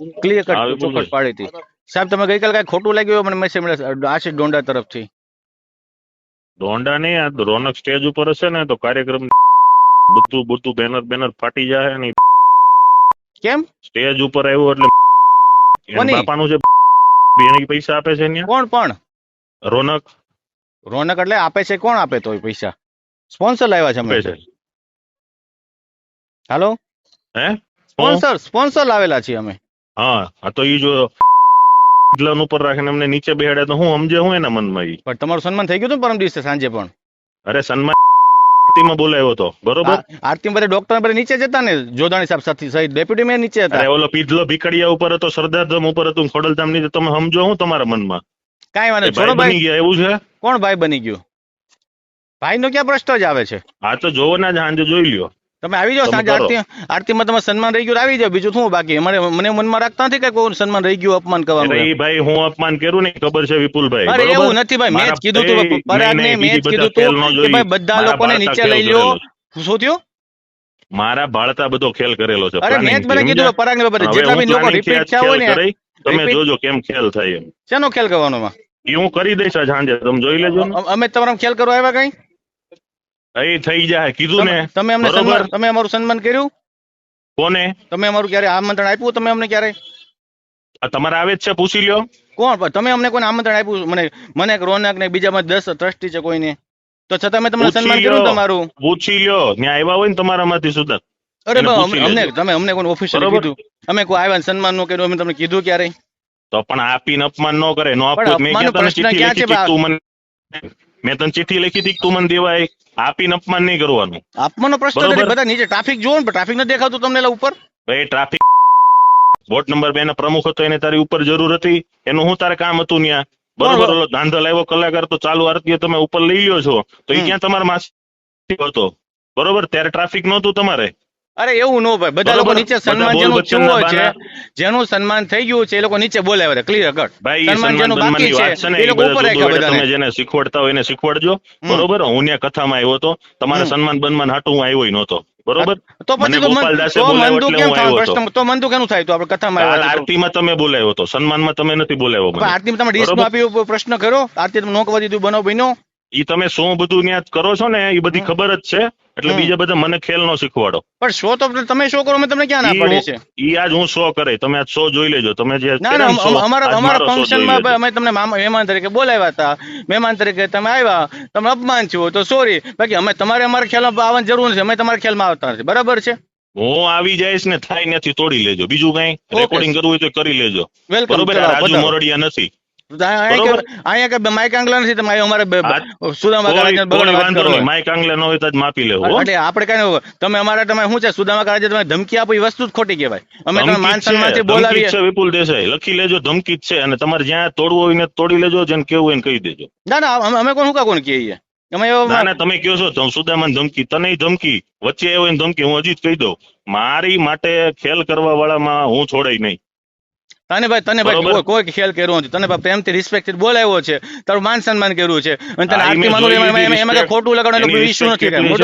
Clear હા, cut વિપુલભાઈ. ચોખટ પાડી હતી. સાહેબ તમે ગઈકાલે કઈ ખોટું લાગ્યું હોય? મને મેસેજ મળ્યો. આશીષ ડોંડા તરફથી. દોંડા નહીં આ તો રોનક સ્ટેજ ઉપર હશે ને તો કાર્યક્રમ બધું બધું બેનર બેનર ફાટી જાય ને. કેમ? સ્ટેજ ઉપર આવ્યું એટલે એના કોની? બાપાનું છે એને પૈસા આપે છે ત્યાં કોણ પણ રોનક. રોનક એટલે આપે છે કોણ આપે તો એ પૈસા? સ્પોન્સર લાવ્યા છે અમે આપે છે. હાલો હે? હું? સ્પોન્સર સ્પોન્સર લાવેલા છીએ અમે. હા આ તો ઈ જો ગ્લન ઉપર રાખીને અમને નીચે બેહાડે તો હું સમજે હું એના મનમાં ઈ? પણ તમારું સન્માન થઈ ગયું હતું પરમ દિવસે સાંજે પણ? અરે સન્માન આરતીમાં બોલાવ્યો હતો બરોબર? આરતી બધા ડોક્ટર બધા નીચે જતા ને? જોદાણી સાહેબ સાથે સહિત ડેપ્યુટી મેયર નીચે હતા? અરે ઓલો પીધલો ભીખડિયા ઉપર હતો સરદારધામ ઉપર હતું ખોડલધામની તમે સમજો હું તમારા મનમાં. કાંઈ વાંધો એ છોડો ભાઈ ભાઈ. બની ગયા એવું છે? કોણ ભાઈ બની ગયું? ભાઈ નો ક્યાં પ્રશ્ન જ આવે છે? આ તો જોવો ના જ હાંજે જોઈ લ્યો. તમે આવી જાઓ તમે સાંજે આરતી આરતીમાં તમારે સન્માન રહી ગયું આવી જાઓ. બીજું શું બાકી? મને મને મનમાં રાખતા નથી કે કોઈ સન્માન રહી ગયું અપમાન કરવાનું એ ભાઈ હું અપમાન કર્યું ને ખબર છે વિપુલભાઈ. અરે એવું નથી ભાઈ મેં જ કીધું તું પરાગને મેં જ કીધું તું કે ભાઈ બધા લોકોને નીચે લઈ લ્યો. શું થયું? મારા બાળતા બધો ખેલ કરેલો છે અરે મેં જ મને કીધું પરાગ પરાગને બધા જેટલા બી લોકો રિપીટ થયા હોય ને તમે જોજો કેમ ખેલ થાય એમ. શેનો ખેલ કરવાનો માં હું કરી દઈશ સાંજે તમે જોઈ લેજો અમે તમારા ખેલ કરવા આવ્યા કઈ? એ થઈ જાય કીધું ને તમે અમને સન્માન તમે અમારું સન્માન કર્યું? કોને? તમે અમારું ક્યારે આમંત્રણ આપ્યું તમે અમને ક્યારે? આ તમારે આવે જ છે પૂછી લ્યો. કોણ? તમે અમને કોને આમંત્રણ આપ્યું? મને મને રોનક ને બીજામાં દસ ટ્રસ્ટી છે કોઈને. તો છતાં મેં તમને સન્માન કર્યું તમારું. પૂછી લ્યો. ત્યાં આવ્યા હોય ને તમારામાંથી સુધર અરે અમને તમે અમને કોઈ ઓફિસર. કીધું. અમે કોઈ આવ્યા ને સન્માનનું કર્યું અમે તમને કીધું ક્યારે તો પણ આપીને અપમાન ન કરે નો આપવું મેં ક્યાં તમને ચિઠ્ઠી લખી તું મને? મેં તને ચિઠ્ઠી લખી હતી તું મને દેવાય આપીને અપમાન નહીં કરવાનું. આપવાનો પ્રશ્ન નથી બધા નીચે ટ્રાફિક જોવો ને ટ્રાફિક નથી દેખાતું તમને ઉપર? ભાઈ ટ્રાફિક વોર્ડ નંબર બે ના પ્રમુખ હતો એને તારી ઉપર જરૂર હતી. એનું શું તારે કામ હતું ત્યાં બરોબર બરોબર. ઓલો ધાંધલ આવ્યો કલાકાર તો ચાલુ આરતીએ તમે ઉપર લઈ લ્યો છો. તો એ ક્યાં તમારા માસી હતો? બરોબર ત્યારે ટ્રાફિક નહોતું તમારે? અરે એવું નો ભાઈ. બધા લોકો નીચે સન્માન જેનું હોય છે જેનું સન્માન થઈ ગયું છે એ લોકો નીચે બોલાવે છે ક્લિયર કટ ભાઈ સન્માન જેનું બાકી છે એ લોકો ઉપર રાખ્યા બધાને. તમે જેને શીખવાડતા હોય એને શીખવાડજો. બરોબર? હું ત્યાં કથામાં આવ્યો હતો. તમારે સન્માન બનમાન હાટું હું આવ્યો નહોતો. બરોબર? તો પછી તો બોલાવ્યો કેમ થાય પ્રશ્ન તો મંદુ કેનું થાય તો? આપણે કથામાં આવ્યા આરતીમાં તમે બોલાવ્યો હતો. સન્માનમાં તમે નથી બોલાવ્યો આરતીમાં તમે ડીશ બરોબર. આપ્યો પ્રશ્ન કર્યો. આરતી તમે નો કરવા દીધું બનાવ બન્યો ઈ તમે શું બધું ત્યાં કરો છો ને એ બધી ખબર જ છે એટલે બીજા બધા મને ખેલ નો શીખવાડો. પણ શો તો તમે શો કરો મેં તમને ક્યાં ના પાડી છે? ઈ આજ હું શો કરે તમે આજ શો જોઈ લેજો તમે જે ના ના અમારા અમારા ફંક્શનમાં અમે તમને મહેમાન તરીકે બોલાવ્યા હતા. મહેમાન તરીકે તમે આવ્યા તમે અપમાન થયો તો સોરી બાકી અમે તમારે અમારા ખ્યાલમાં આવવાની જરૂર નથી અમે તમારા ખેલમાં આવતા નથી બરાબર છે? હું આવી જઈશ ને થાય નથી તોડી લેજો. બીજું કઈ રેકોર્ડિંગ કરવું હોય તો કરી લેજો. બરોબર રાજુ મોરડિયા નથી. અહીંયા કે માઇક આંગલા નથી તમે અમારે બ- બ- આ- સુદામા કોઈ કાળાને કોઈ બગાડ વાત વાંધો કરો નહીં માઇક આંગલે ન હોય તો જ માપી લેવું એટલે આપણે કઈ તમે અમારા તમે શું છે સુદામા કાળાજે તમે ધમકી આપો એ વસ્તુ જ ખોટી કહેવાય. અમે તમે માન છે, સન્માનથી બોલાવીએ. છે વિપુલ દેસાઈ. લખી લેજો ધમકી જ છે અને તમારે જ્યાં તોડવું હોય ને તોડી લેજો જેને કેવું હોય કહી દેજો. ના ના અમે- કોણ હું કોણ કહીએ અમે ના ના તમે કહો છો સુદામાન ધમકી તને ધમકી વચ્ચે એને ધમકી હું હજી જ કહી દઉં. મારી માટે ખેલ કરવા વાળામાં હું છોડાય નહીં. તને ભાઈ તને ભાઈ કોઈ કોઈ ખેલ કર્યો નથી. તને ભાઈ પ્રેમથી રિસ્પેક્ટ બોલાવ્યો છે. તારું માન સન્માન કર્યું છે. અને તને આરતી માનું એમાં-. ખોટું લગાડવાનું કોઈ ઇશ્યુ નથી કાંઈ.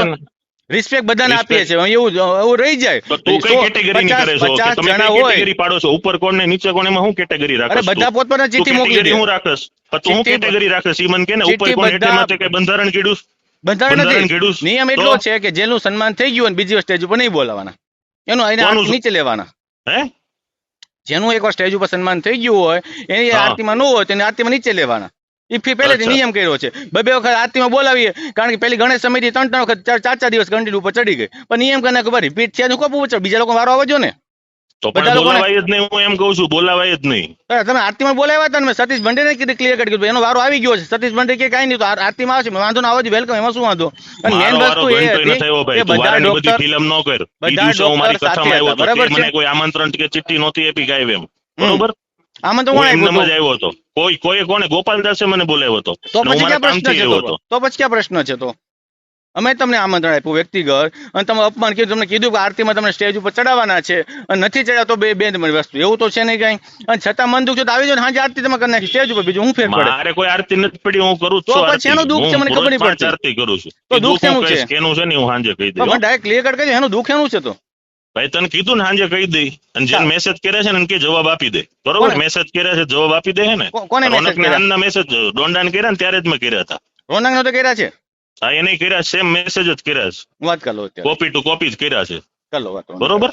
રિસ્પેક્ટ બધાને આપીએ છે એવું એવું રહી જાય. તો કઈ કેટેગરી કરે છો? કે તમે કઈ કેટેગરી પાડો છો? ઉપર કોણ ને નીચે કોણ એમાં હું કેટેગરી અરે બધા પોતપોતાની ચિઠ્ઠી મોકલી દે. હું રાખસ તો હું કેટેગરી રાખસ ઈ મને કે ને ઉપર કોણ હેઠે માં કે બંધારણ કીધું બંધારણ નથી. નિયમ એટલો છે કે જેનું સન્માન થઈ ગયું અને બીજી સ્ટેજ ઉપર નહીં બોલાવાના. એનું કોનું નીચે લેવાના. હે? જેનું એકવાર સ્ટેજ ઉપર સન્માન થઈ ગયું હોય એની આરતીમાં ન હોય તેને આરતીમાં નીચે લેવાના. એ ફી પહેલેથી નિયમ કર્યો છે. બે બે વખત આરતીમાં બોલાવીએ કારણ કે પેલી ગણેશ સમિતિ ત્રણ ત્રણ વખત ચાર ચાર દિવસ ઘંટી ઉપર ચડી ગઈ. પણ નિયમ કરીને ભાઈ રિપીટ થયા કોપ ઉપર બીજા લોકો વારો આવજો ને. તો પણ બોલાવાય જ નહીં હું એમ કહું છું બોલાવાય જ નહીં. તમે આરતીમાં બોલાવ્યા હતા ને સતીશ ભંડેને કીધું ક્લિયર કરી એનો વારો આવી ગયો છે. સતીશ ભંડે કે કાંઈ નહીં તો આરતીમાં આવશે વાંધો ના આવજો વેલકમ એમાં શું વાંધો? અને મેન વસ્તુ એ ઘંટોય ન થયો હતી કે બધા ડોક્ટર ફિલ્મ ન કર. બધા મારી કથામાં આવ્યો હતો બરાબર મને કોઈ આમંત્રણ કે ચિઠ્ઠી નહોતી આપી ગાયબ એમ. બરોબર? આમાં તો કોણ આવ્યો હતો. કોઈ કોઈ કોને? ગોપાલ દાસે મને બોલાવ્યો હતો. તો પછી ક્યાં પ્રશ્ન છે તો પછી ક્યાં પ્રશ્ન છે તો? અમે તમને આમંત્રણ આપ્યું વ્યક્તિગત. અને તમે અપમાન કીધું તમને કીધું કે આરતીમાં તમને સ્ટેજ ઉપર ચડાવવાના છે. અને નથી ચડ્યા તો બે બે વસ્તુ. એવું તો છે નહીં કઈ. અને છતાં મન દુઃખ છે તો આવી જાય સાંજે આરતી તમે કરી સ્ટેજ ઉપર બીજું હું ફેર પડે? મારે કોઈ આરતી નથી પડી હું કરું તો પછી એનું દુઃખ છે મને ખબર નહીં પડતી. આરતી કરું છું. તો દુઃખ એનું છે? કેનું છે ને હું હાંજે કહી દઉં. ડાયરેક્ટ ક્લિયર કટ કરી એનું દુઃખ એનું છે તો. ભાઈ તને કીધું ને સાંજે કહી દઈ અને જેને મેસેજ કરે છે ને કે જવાબ આપી દે. બરોબર? મેસેજ કર્યા છે જવાબ આપી દે ને. કોને મેસેજ કર્યા? મેસેજ ડોંડાને કર્યા ને ત્યારે જ મેં કર્યા હતા. રોનક નો તો કર્યા છે? હા એ નહીં કર્યા સેમ મેસેજ જ કર્યા છે. વાત કરો કોપી ટુ કોપી જ કર્યા છે. ચલો બરોબર?